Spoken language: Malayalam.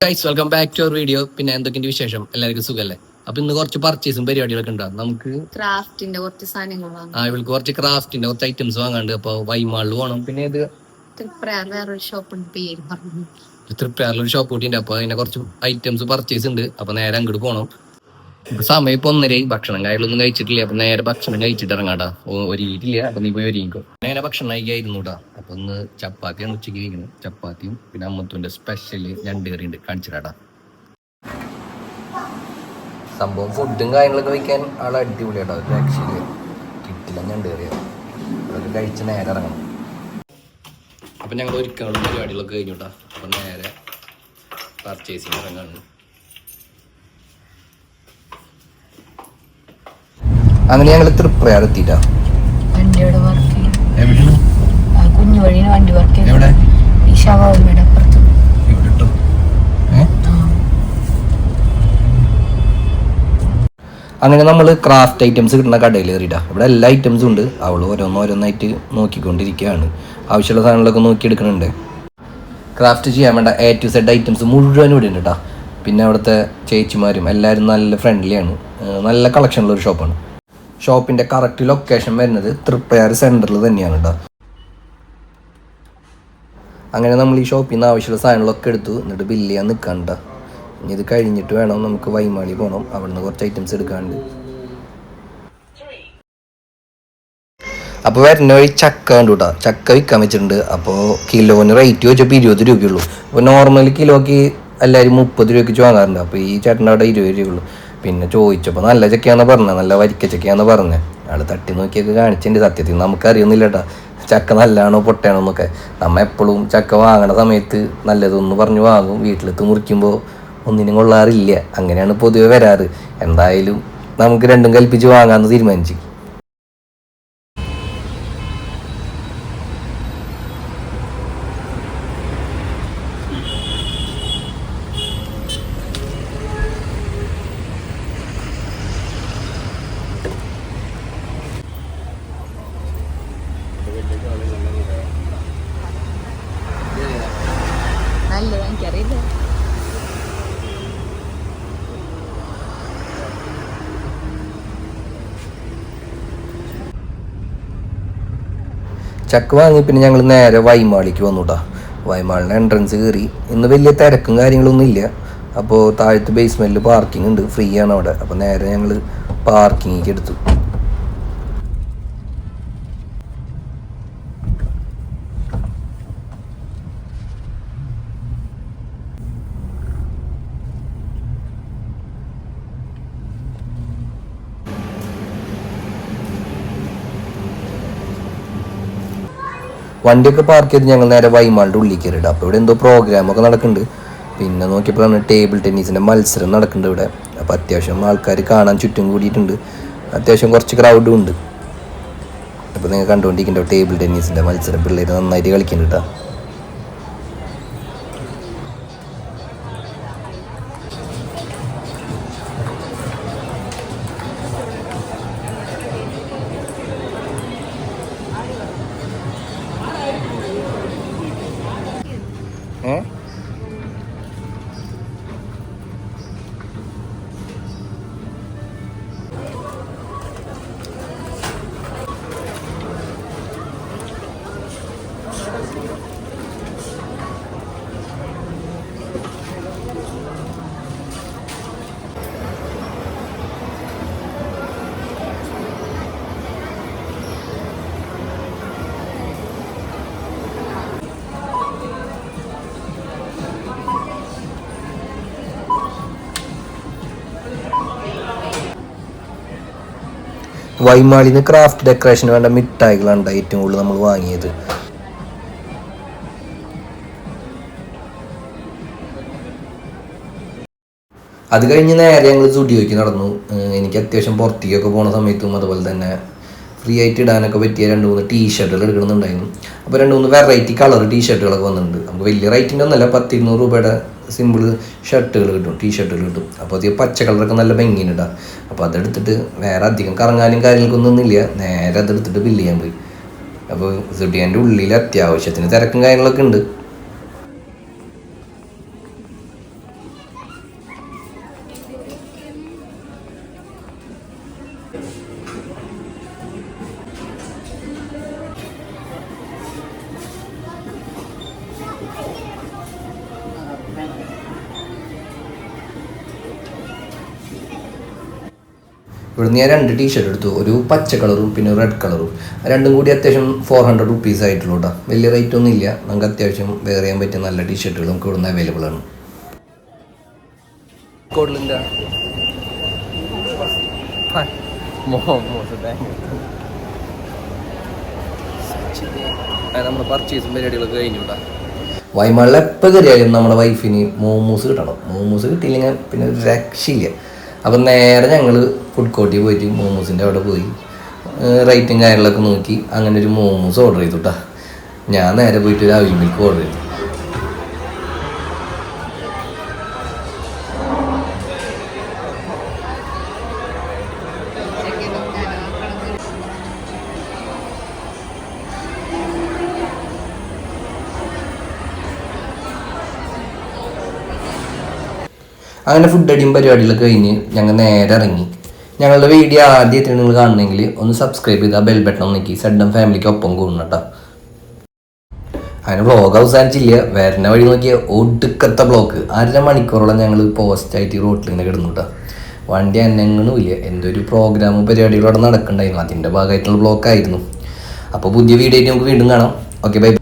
Guys welcome back to our video പിന്നെ എന്തൊക്കെയുണ്ട് വിശേഷം? എല്ലാവർക്കും സുഖല്ലേ? അപ്പൊ ഇന്ന് കുറച്ച് പർച്ചേസും പരിപാടികളൊക്കെ ഉണ്ടാവും നമുക്ക് ക്രാഫ്റ്റിന്റെ കുറച്ച് സാധനങ്ങൾ വാങ്ങാം. ആ ഇവൾക്ക് കുറച്ച് ക്രാഫ്റ്റിന്റെ കുറച്ച് ഐറ്റംസ് വാങ്ങാണ്ട് അപ്പൊ വൈമാളിൽ പോകണം പിന്നെ ഇത് തൃപ്തിയാറിലൊരു ഷോപ്പ് കൂട്ടിണ്ട് അപ്പൊ അതിന്റെ കുറച്ച് ഐറ്റംസ് പർച്ചേസ് ഉണ്ട്. അപ്പൊ നേരെ അങ്ങോട്ട് പോകണം ഇപ്പൊ സമയം ഇപ്പൊ ഒന്നരയായി ഭക്ഷണം കാര്യങ്ങളൊന്നും കഴിച്ചിട്ടില്ല. അപ്പൊ നേരെ ഭക്ഷണം കഴിച്ചിട്ട് ഇറങ്ങാട്ടാ ഒരുങ്ങിയിട്ടില്ല. അപ്പൊ നീ പോയി ഒരുങ്ങിക്കോ. നേരെ ഭക്ഷണം കഴിക്കായിരുന്നു കേട്ടാ അപ്പൊ ഒന്ന് ചപ്പാത്തിയാണ് ഉച്ചയ്ക്ക് കഴിക്കുന്നത് ചപ്പാത്തിയും പിന്നെ അമ്മത്തുവിന്റെ സ്പെഷ്യൽ രണ്ട് കറി ഉണ്ട്. കാണിച്ചിട്ടാ. സംഭവം ഫുഡും കാര്യങ്ങളൊക്കെ വയ്ക്കാൻ ആളെ അടിപൊളിയാടാ. രക്ഷയിൽ കിട്ടില്ല ഞണ്ട് കറിയാണ് അതൊക്കെ കഴിച്ച് നേരെ ഇറങ്ങണം. അപ്പൊ ഞങ്ങൾ ഒരിക്കലും പരിപാടികളൊക്കെ കഴിഞ്ഞുട്ടാ അപ്പൊ നേരെ പർച്ചേസിങ് ഇറങ്ങാണ്. അങ്ങനെ ഞങ്ങൾ തൃപ്രയാർ എത്തിയിട്ടാ. വണ്ടിയുടെ വർക്ക് എവിടെയാണ്? ആ കുഞ്ഞു വഴിന് വണ്ടി വർക്ക് എവിടെ? ഈ ഷവാമിയുടെ അപ്പുറത്ത്. ഇവിടെ ട്ടോ അങ്ങനെ നമ്മൾ ക്രാഫ്റ്റ് ഐറ്റംസ് കിട്ടുന്ന കടയിൽ കയറിയിട്ടാ. ഇവിടെ എല്ലാ ഐറ്റംസും ഉണ്ട്. അവൾ ഓരോന്നോരോന്നായിട്ട് നോക്കിക്കൊണ്ടിരിക്കുകയാണ്. ആവശ്യമുള്ള സാധനങ്ങളൊക്കെ നോക്കിയെടുക്കുന്നുണ്ട്. ക്രാഫ്റ്റ് ചെയ്യാൻ വേണ്ട എ ടു സെഡ് ഐറ്റംസ് മുഴുവനും ഇവിടെ ഉണ്ട് കേട്ടോ പിന്നെ അവിടുത്തെ ചേച്ചിമാരും എല്ലാവരും നല്ല ഫ്രണ്ട്ലിയാണ് നല്ല കളക്ഷനുള്ള ഒരു ഷോപ്പാണ് ഷോപ്പിന്റെ കറക്റ്റ് ലൊക്കേഷൻ വരുന്നത് തൃപ്പയാർ സെന്ററിൽ തന്നെയാണ് കേട്ടോ അങ്ങനെ നമ്മൾ ഈ ഷോപ്പിൽ നിന്ന് ആവശ്യമുള്ള സാധനങ്ങളൊക്കെ എടുത്തു. എന്നിട്ട് ബില്ല് ചെയ്യാൻ നിൽക്കണ്ട ഇനി ഇത് കഴിഞ്ഞിട്ട് വേണം നമുക്ക് വൈമാളി പോകണം അവിടെ നിന്ന് കുറച്ച് ഐറ്റംസ് എടുക്കാണ്ട്. അപ്പോൾ വരുന്ന വഴി ചക്ക കണ്ടു കേട്ടോ ചക്ക വിൽക്കാൻ വെച്ചിട്ടുണ്ട്. അപ്പോൾ കിലോന് റേറ്റ് വെച്ചപ്പോൾ ഇരുപത് രൂപയുള്ളൂ അപ്പോൾ നോർമലി കിലോക്ക് എല്ലാവരും മുപ്പത് രൂപയ്ക്ക് വാങ്ങാറുണ്ട്. അപ്പോൾ ഈ ചേട്ടന്റെ അവിടെ ഇരുപത് രൂപയുള്ളൂ പിന്നെ ചോദിച്ചപ്പോൾ നല്ല ചക്കയാന്ന് പറഞ്ഞത് നല്ല വരിക്ക ചക്കയാന്ന് പറഞ്ഞത് ആൾ തട്ടി നോക്കിയൊക്കെ കാണിച്ചിട്ടുണ്ട് സത്യത്തിൽ. നമുക്കറിയുന്നില്ല കേട്ടോ ചക്ക നല്ലതാണോ പൊട്ടയാണോ എന്നൊക്കെ. നമ്മൾ എപ്പോഴും ചക്ക വാങ്ങണ സമയത്ത് നല്ലതൊന്ന് പറഞ്ഞ് വാങ്ങും. വീട്ടിലെത്ത് മുറിക്കുമ്പോൾ ഒന്നിനും കൊള്ളാറില്ല. അങ്ങനെയാണ് പൊതുവെ വരാറ്. എന്തായാലും നമുക്ക് രണ്ടും കൽപ്പിച്ച് വാങ്ങാമെന്ന് തീരുമാനിച്ചു. ചക്ക വാങ്ങി പിന്നെ ഞങ്ങൾ നേരെ വൈമാളിക്ക് വന്നു കേട്ടോ വൈമാളിന്റെ എൻട്രൻസ് കയറി ഇന്ന് വലിയ തിരക്കും കാര്യങ്ങളൊന്നും ഇല്ല. അപ്പോൾ താഴത്ത് ബേസ്മെന്റിൽ പാർക്കിംഗ് ഉണ്ട്. ഫ്രീ ആണ് അവിടെ. അപ്പോൾ നേരെ ഞങ്ങൾ പാർക്കിങ്ങിലേക്ക് എടുത്തു. വണ്ടിയൊക്കെ പാർക്ക് ചെയ്ത് ഞങ്ങൾ നേരെ വൈമാളുടെ ഉള്ളിൽ കയറിയിട്ട് അപ്പോൾ ഇവിടെ എന്തോ പ്രോഗ്രാമൊക്കെ നടക്കുന്നുണ്ട്. പിന്നെ നോക്കിയപ്പോഴാണ് ടേബിൾ ടെന്നീസിന്റെ മത്സരം നടക്കുന്നുണ്ട് ഇവിടെ. അപ്പോൾ അത്യാവശ്യം ആൾക്കാർ കാണാൻ ചുറ്റും കൂടിയിട്ടുണ്ട്. അത്യാവശ്യം കുറച്ച് ക്രൗഡും ഉണ്ട്. അപ്പോൾ നിങ്ങൾ കണ്ടുകൊണ്ടിരിക്കുന്നുണ്ടോ ടേബിൾ ടെന്നീസിന്റെ മത്സരം പിള്ളേർ നന്നായിട്ട് കളിക്കുന്നുണ്ട് കേട്ടോ. വൈമാളിന്ന് ക്രാഫ്റ്റ് ഡെക്കറേഷന് വേണ്ട മിഠായികളാണ് ഏറ്റവും കൂടുതൽ നമ്മൾ വാങ്ങിയത്. അത് കഴിഞ്ഞ് നേരെ ഞങ്ങൾ സ്റ്റുഡിയോയ്ക്ക് നടന്നു. എനിക്ക് അത്യാവശ്യം പുറത്തേക്കൊക്കെ പോണ സമയത്തും അതുപോലെ തന്നെ ഫ്രീ ആയിട്ട് ഇടാനൊക്കെ പറ്റിയ രണ്ട് മൂന്ന് ടീ ഷർട്ടുകൾ എടുക്കണമെന്നുണ്ടായിരുന്നു അപ്പോൾ രണ്ട് മൂന്ന് വെറൈറ്റി കളർ ടീ ഷർട്ടുകളൊക്കെ വന്നിട്ടുണ്ട്. നമുക്ക് വലിയ റേറ്റിന്റെ ഒന്നല്ല പത്തിരുന്നൂറ് രൂപയുടെ സിമ്പിൾ ഷർട്ടുകൾ കിട്ടും ടീ ഷർട്ടുകൾ കിട്ടും. അപ്പോൾ അധികം പച്ച കളറൊക്കെ നല്ല ഭംഗിയിട്ടാ അപ്പോൾ അതെടുത്തിട്ട് വേറെ അധികം കറങ്ങാനും കാര്യങ്ങൾക്കൊന്നും ഒന്നുമില്ല നേരെ അതെടുത്തിട്ട് ബില്ല് ചെയ്യാൻ പോയി. അപ്പോൾ സുഡിയന്റെ ഉള്ളിൽ അത്യാവശ്യത്തിന് തിരക്കും കാര്യങ്ങളൊക്കെ ഉണ്ട്. ഇവിടുന്ന് ഞാൻ രണ്ട് ടീഷർട്ട് എടുത്തു. ഒരു പച്ച കളറും പിന്നെ റെഡ് കളറും. രണ്ടും കൂടി അത്യാവശ്യം ഫോർ ഹൺഡ്രഡ് റുപ്പീസ് ആയിട്ടുള്ളൂ കേട്ടോ വലിയ റേറ്റ് ഒന്നും ഇല്ല. നമുക്ക് അത്യാവശ്യം വെയർ ചെയ്യാൻ പറ്റിയ നല്ല ടീഷർട്ടുകൾ നമുക്ക് ഇവിടുന്ന് അവൈലബിൾ ആണ്. കോഡ്ലിന്റെ നമ്മുടെ പർച്ചേസും പരിപാടികളൊക്കെ കഴിഞ്ഞു കേട്ടോ വൈമാളിൽ എപ്പോൾ കയറിയാലും നമ്മുടെ വൈഫിന് മോമോസ് കിട്ടണം. മോമോസ് കിട്ടിയില്ലെങ്കിൽ പിന്നെ ഒരു രക്ഷയില്ല. അപ്പം നേരെ ഞങ്ങൾ ഫുഡ് കോർട്ടിൽ പോയിട്ട് മോമോസിന്റെ അവിടെ പോയി. റേറ്റും കാര്യങ്ങളൊക്കെ നോക്കി. അങ്ങനെ ഒരു മോമോസ് ഓർഡർ ചെയ്തു കേട്ടോ ഞാൻ നേരെ പോയിട്ട് ഒരു അവിൽ മിൽക്ക് ഓർഡർ ചെയ്തു. അങ്ങനെ ഫുഡ് അടിയും പരിപാടികളൊക്കെ കഴിഞ്ഞ് ഞങ്ങൾ നേരെ ഇറങ്ങി. ഞങ്ങളുടെ വീഡിയോ ആദ്യമായിട്ട് നിങ്ങൾ കാണണമെങ്കിൽ ഒന്ന് സബ്സ്ക്രൈബ് ചെയ്താൽ ബെൽ ബട്ടൺ ഒന്ന് നീക്കി സഡൻ ഫാമിലിക്ക് ഒപ്പം കൂടുന്നു കേട്ടോ. അങ്ങനെ ബ്ലോഗ് അവസാനിച്ചില്ല. വരുന്ന വഴി നോക്കിയ ഒടുക്കത്തെ ബ്ലോക്ക് അര മണിക്കൂറോളം ഞങ്ങൾ പോസ്റ്റായിട്ട് റോട്ടിൽ ഇങ്ങനെ കിടന്നു കേട്ടോ. വണ്ടി അനങ്ങണവും ഇല്ല എന്തോ ഒരു പ്രോഗ്രാമും പരിപാടികളും അവിടെ നടക്കണ്ടായിരുന്നു. അതിന്റെ ഭാഗമായിട്ടുള്ള ബ്ലോക്ക് ആയിരുന്നു. അപ്പോൾ പുതിയ വീഡിയോ നമുക്ക് വീണ്ടും കാണാം. Okay bye